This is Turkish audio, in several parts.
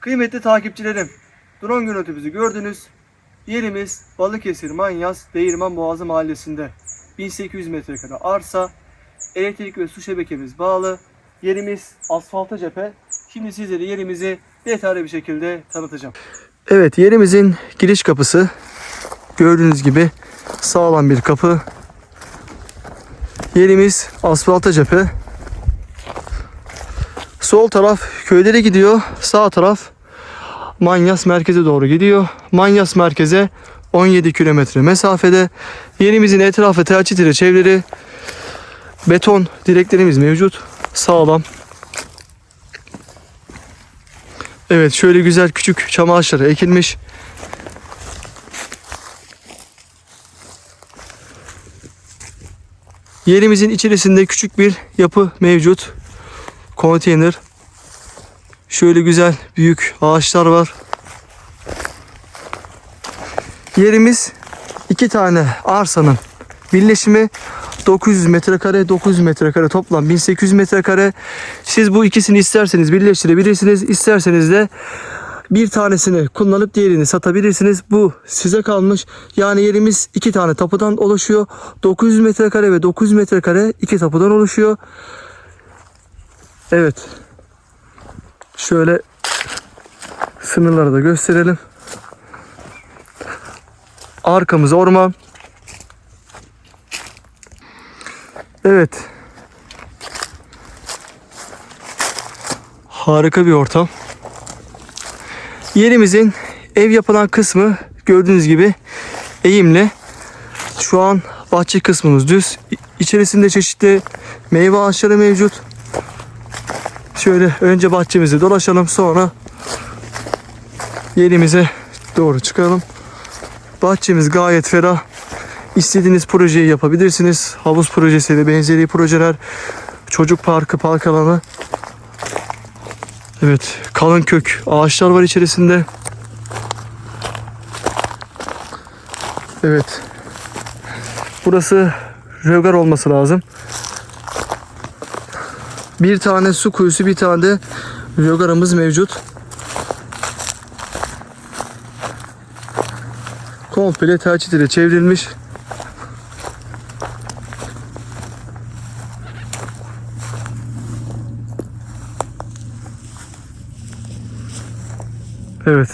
Kıymetli takipçilerim, drone görüntümüzü gördünüz. Yerimiz Balıkesir Manyas Değirmen Boğazı mahallesinde. 1800 metrekare arsa, elektrik ve su şebekemiz bağlı. Yerimiz asfalta cephe. Şimdi sizlere yerimizi detaylı bir şekilde tanıtacağım. Evet, yerimizin giriş kapısı gördüğünüz gibi sağlam bir kapı. Yerimiz asfalta cephe. Sol taraf köylere gidiyor. Sağ taraf Manyas merkeze doğru gidiyor. Manyas merkeze 17 kilometre mesafede. Yerimizin etrafı telçit ile çevreleri beton direklerimiz mevcut. Sağlam. Evet şöyle güzel küçük çam ağaçları ekilmiş. Yerimizin içerisinde küçük bir yapı mevcut. Konteyner. Şöyle güzel büyük ağaçlar var. Yerimiz iki tane arsanın birleşimi 900 metrekare 900 metrekare toplam 1800 metrekare. Siz bu ikisini isterseniz birleştirebilirsiniz. İsterseniz de bir tanesini kullanıp diğerini satabilirsiniz. Bu size kalmış. Yani yerimiz iki tane tapudan oluşuyor. 900 metrekare ve 900 metrekare iki tapudan oluşuyor. Evet. Şöyle sınırları da gösterelim. Arkamız orman. Evet. Harika bir ortam. Yerimizin ev yapılan kısmı gördüğünüz gibi eğimli. Şu an bahçe kısmımız düz. İçerisinde çeşitli meyve ağaçları mevcut. Şöyle önce bahçemizi dolaşalım sonra yerimize doğru çıkalım. Bahçemiz gayet ferah. İstediğiniz projeyi yapabilirsiniz. Havuz projesi ve benzeri projeler. Çocuk parkı, park alanı. Evet, kalın kök ağaçlar var içerisinde. Evet. Burası rögar olması lazım. Bir tane su kuyusu, bir tane de rögarımız mevcut. Komple ile çevrilmiş. Evet.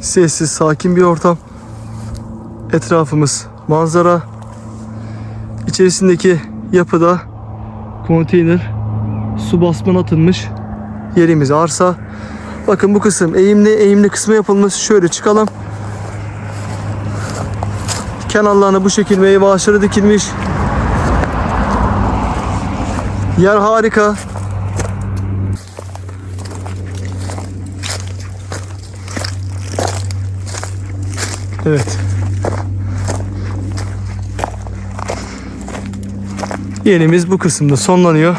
Sessiz, sakin bir ortam. Etrafımız manzara. İçerisindeki yapıda konteyner su basman atılmış. Yerimiz arsa. Bakın bu kısım eğimli eğimli kısmı yapılmış. Şöyle çıkalım. Kenarlarına bu şekilde meyve ağaçları dikilmiş. Yer harika. Evet. Yerimiz bu kısımda sonlanıyor.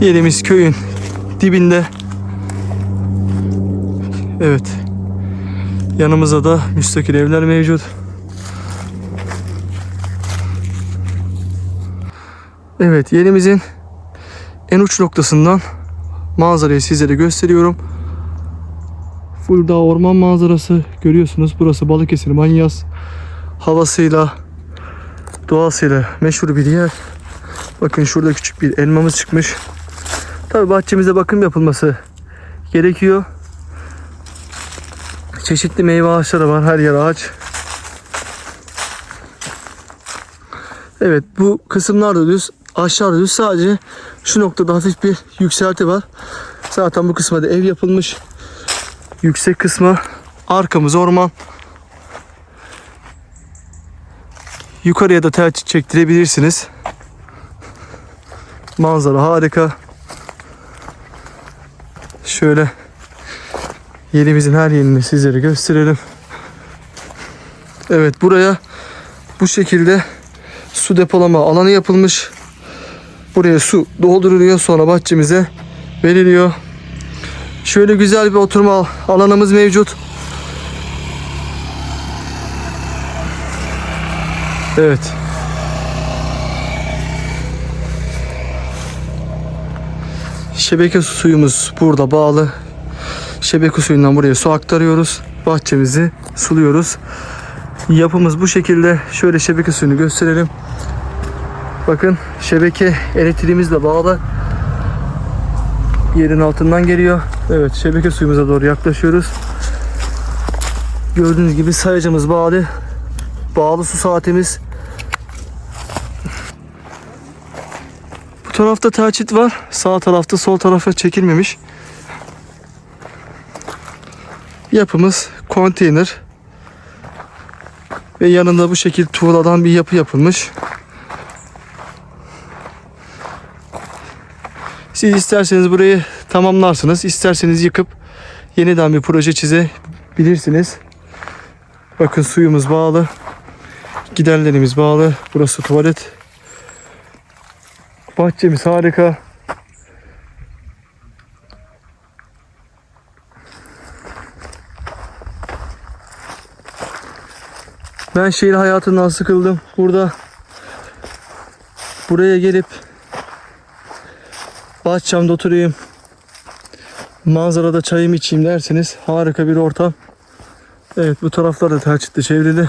Yerimiz köyün dibinde. Evet. Yanımızda da müstakil evler mevcut. Evet, yerimizin en uç noktasından manzarayı sizlere gösteriyorum. Full dağ orman manzarası görüyorsunuz. Burası Balıkesir Manyas. Havasıyla, doğasıyla meşhur bir yer. Bakın şurada küçük bir elmamız çıkmış. Tabi bahçemize bakım yapılması gerekiyor. Çeşitli meyve ağaçları var. Her yer ağaç. Evet bu kısımlar da düz. Aşağıda düz. Sadece şu noktada hafif bir yükselti var. Zaten bu kısma ev yapılmış. Yüksek kısmı. Arkamız orman. Yukarıya da tel çektirebilirsiniz. Manzara harika. Şöyle yerimizin her yerini sizlere gösterelim. Evet buraya Bu şekilde su depolama alanı yapılmış. Buraya su dolduruluyor sonra bahçemize veriliyor. Şöyle güzel bir oturma alanımız mevcut. Evet. Şebeke suyumuz burada bağlı. Şebeke suyundan buraya su aktarıyoruz. Bahçemizi suluyoruz. Yapımız bu şekilde. Şöyle şebeke suyunu gösterelim. Bakın şebeke elektriğimizle bağlı. Yerin altından geliyor. Evet şebeke suyumuza doğru yaklaşıyoruz. Gördüğünüz gibi sayacımız bağlı. Bağlı su saatimiz. Bu tarafta telçit var. Sağ tarafta sol tarafa çekilmemiş. Yapımız konteyner. Ve yanında bu şekilde tuğladan bir yapı yapılmış. Siz isterseniz burayı tamamlarsınız. isterseniz yıkıp yeniden bir proje çizebilirsiniz. Bakın suyumuz bağlı. Giderlerimiz bağlı. Burası tuvalet. Bahçemiz harika. Ben şehir hayatından sıkıldım. Burada buraya gelip bahçemde oturayım. Manzarada çayımı içeyim derseniz harika bir ortam. Evet bu taraflar da telçitle çevrili.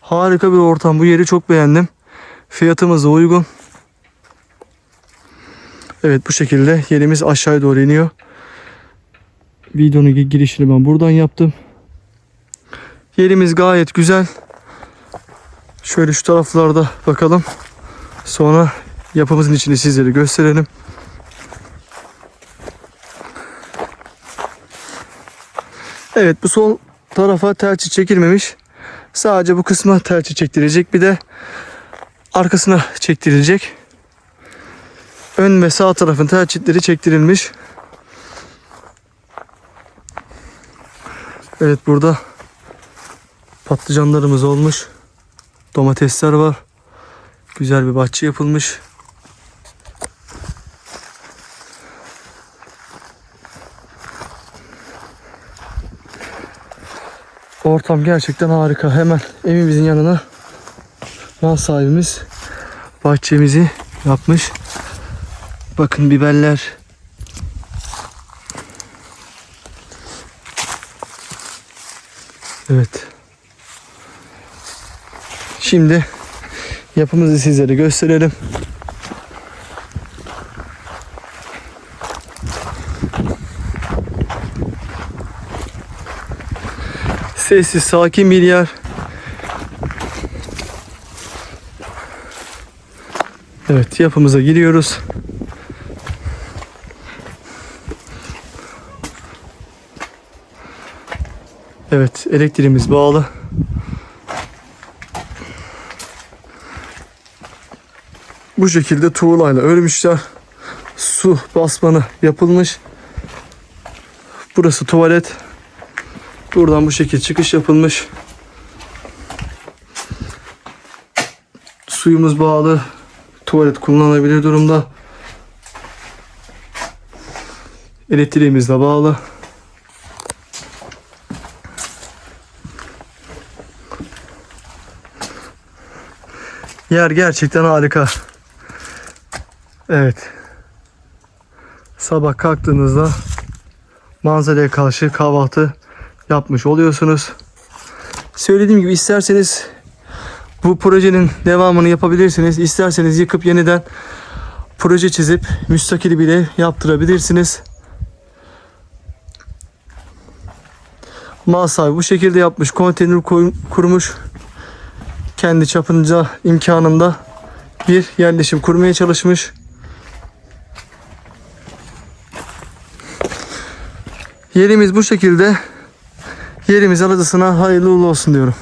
Harika bir ortam. Bu yeri çok beğendim. Fiyatımız da uygun. Evet bu şekilde yerimiz aşağıya doğru iniyor. Videonun gi- girişini ben buradan yaptım. Yerimiz gayet güzel. Şöyle şu taraflarda bakalım. Sonra yapımızın içini sizlere gösterelim. Evet bu sol tarafa telçi çekilmemiş. Sadece bu kısma telçi çektirecek. Bir de arkasına çektirilecek. Ön ve sağ tarafın telçitleri çektirilmiş. Evet burada patlıcanlarımız olmuş. Domatesler var. Güzel bir bahçe yapılmış. Ortam gerçekten harika. Hemen evimizin yanına mal sahibimiz bahçemizi yapmış. Bakın biberler. Evet. Şimdi yapımızı sizlere gösterelim. Sessiz, sakin bir yer. Evet, yapımıza giriyoruz. Evet, elektriğimiz bağlı. Bu şekilde tuğlayla örmüşler. Su basmanı yapılmış. Burası tuvalet. Buradan bu şekilde çıkış yapılmış. Suyumuz bağlı. Tuvalet kullanılabilir durumda. Elektriğimiz de bağlı. Yer gerçekten harika. Evet. Sabah kalktığınızda manzaraya karşı kahvaltı yapmış oluyorsunuz. Söylediğim gibi isterseniz bu projenin devamını yapabilirsiniz. İsterseniz yıkıp yeniden proje çizip müstakil bile yaptırabilirsiniz. Mal sahibi bu şekilde yapmış. Konteyner kurmuş. Kendi çapınca imkanında bir yerleşim kurmaya çalışmış. Yerimiz bu şekilde. Yerimiz alıcısına hayırlı uğurlu olsun diyorum.